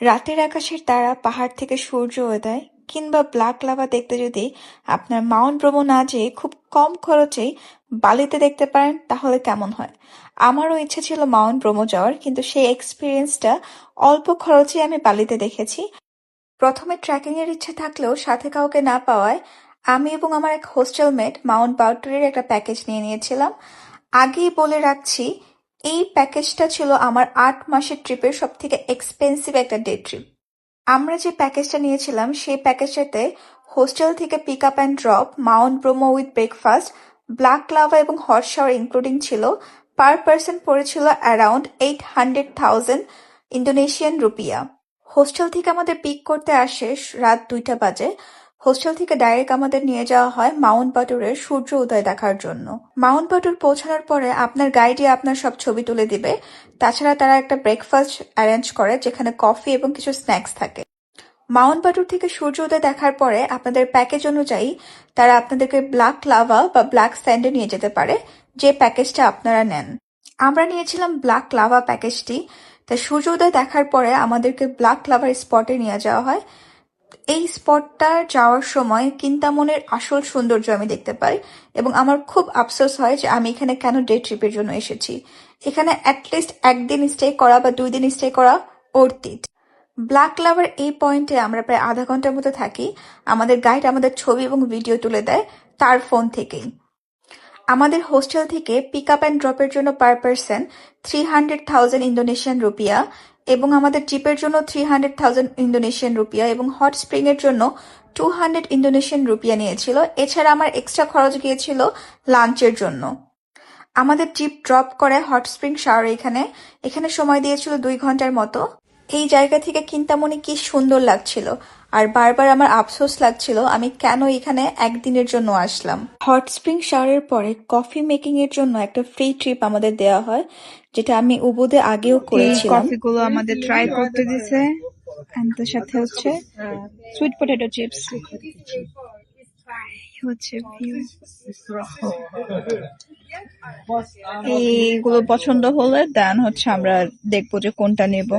রাতের আকাশের তারা, পাহাড় থেকে সূর্য উদয় কিংবা ব্ল্যাক লাভা দেখতে যদি আপনার মাউন্ট ব্রোমো না যেয়ে খুব কম খরচেই বালিতে দেখতে পারেন তাহলে কেমন হয়? আমারও ইচ্ছে ছিল মাউন্ট ব্রোমো যাওয়ার কিন্তু সেই এক্সপিরিয়েন্সটা অল্প খরচে আমি বালিতে দেখেছি। প্রথমে ট্রেকিং এর ইচ্ছে থাকলেও সাথে কাউকে না পাওয়ায় আমি এবং আমার এক হোস্টেল মেট মাউন্ট বাউটুরির একটা প্যাকেজ নিয়ে নিয়েছিলাম। আগেই বলে রাখছি এই প্যাকেজটা ছিল আমার আট মাসের ট্রিপের সব থেকে এক্সপেন্সিভ একটা ডে ট্রিপ আমরা যে প্যাকেজটা নিয়েছিলাম, সেই প্যাকেজটাতে হোস্টেল থেকে pick up and drop Mount Bromo with breakfast black lava এবং হট শাওয়ার ইনক্লুডিং ছিল পার পার্সন পড়েছিল around eight hundred thousand Indonesian rupiah hostel থেকে আমাদের পিক করতে আসে রাত দুইটা বাজে। হোস্টেল থেকে ডাইরেক্ট আমাদের নিয়ে যাওয়া হয় মাউন্ট বাটুরের সূর্য উদয় দেখার জন্য। মাউন্ট বাটুর পৌঁছানোর পরে আপনার গাইডই আপনার সব ছবি তুলে দিবে। তাছাড়া তারা একটা ব্রেকফাস্ট অ্যারেঞ্জ করে যেখানে কফি এবং কিছু স্ন্যাক্স থাকে। মাউন্ট বাটুর থেকে সূর্য উদয় দেখার পরে আপনাদের প্যাকেজ অনুযায়ী তারা আপনাদেরকে ব্ল্যাক লাভা বা ব্ল্যাক স্যান্ডে নিয়ে যেতে পারে, যে প্যাকেজটা আপনারা নেন। আমরা নিয়েছিলাম ব্ল্যাক লাভা প্যাকেজটি তা সূর্য উদয় দেখার পরে আমাদেরকে ব্ল্যাক লাভার স্পটে নিয়ে যাওয়া হয়। এই স্পটটা যাওয়ার সময় কিন্তামনের আসল সৌন্দর্য আমি দেখতে পাই এবং আমার খুব আফসোস হয় যে আমি এখানে কেন ডে ট্রিপের জন্য এসেছি। এখানে অ্যাটলিস্ট একদিন স্টে করা বা দুই দিন স্টে করা অর্থিত ব্ল্যাক লাভার এই পয়েন্টে আমরা প্রায় আধা ঘণ্টার মতো থাকি। আমাদের গাইড আমাদের ছবি এবং ভিডিও তুলে দেয় তার ফোন থেকেই। আমাদের হোস্টেল থেকে পিক আপ অ্যান্ড ড্রপের জন্য per person three hundred thousand Indonesian rupiah এবং আমাদের ট্রিপের জন্য three hundred thousand Indonesian rupiah এবং হট স্প্রিং এর জন্য টু হান্ড্রেড ইন্দোনেশিয়ান রুপিয়া নিয়েছিল। এছাড়া আমার এক্সট্রা খরচ গিয়েছিল লাঞ্চের জন্য। আমাদের ট্রিপ ড্রপ করে হট স্প্রিং শাওয়ার এখানে। এখানে সময় দিয়েছিল দুই ঘণ্টার মতো। এই জায়গা থেকে কিন্তামনি কি সুন্দর লাগছিল। আর বারবার আমার আফসোস লাগছিল আমি কেন এখানে একদিনের জন্য আসলাম। হট স্প্রিং শাওয়ারের পরে কফি মেকিং এর জন্য একটা ফ্রি ট্রিপ আমাদের দেওয়া হয় যেটা আমি উবুদে আগেও করেছিলাম। কফিগুলো আমাদের ট্রাই করতে দিছে and সাথে হচ্ছে সুইট পটেটো চিপস হচ্ছে এইগুলো পছন্দ হলে দেন হচ্ছে আমরা দেখব যে কোনটা নেব।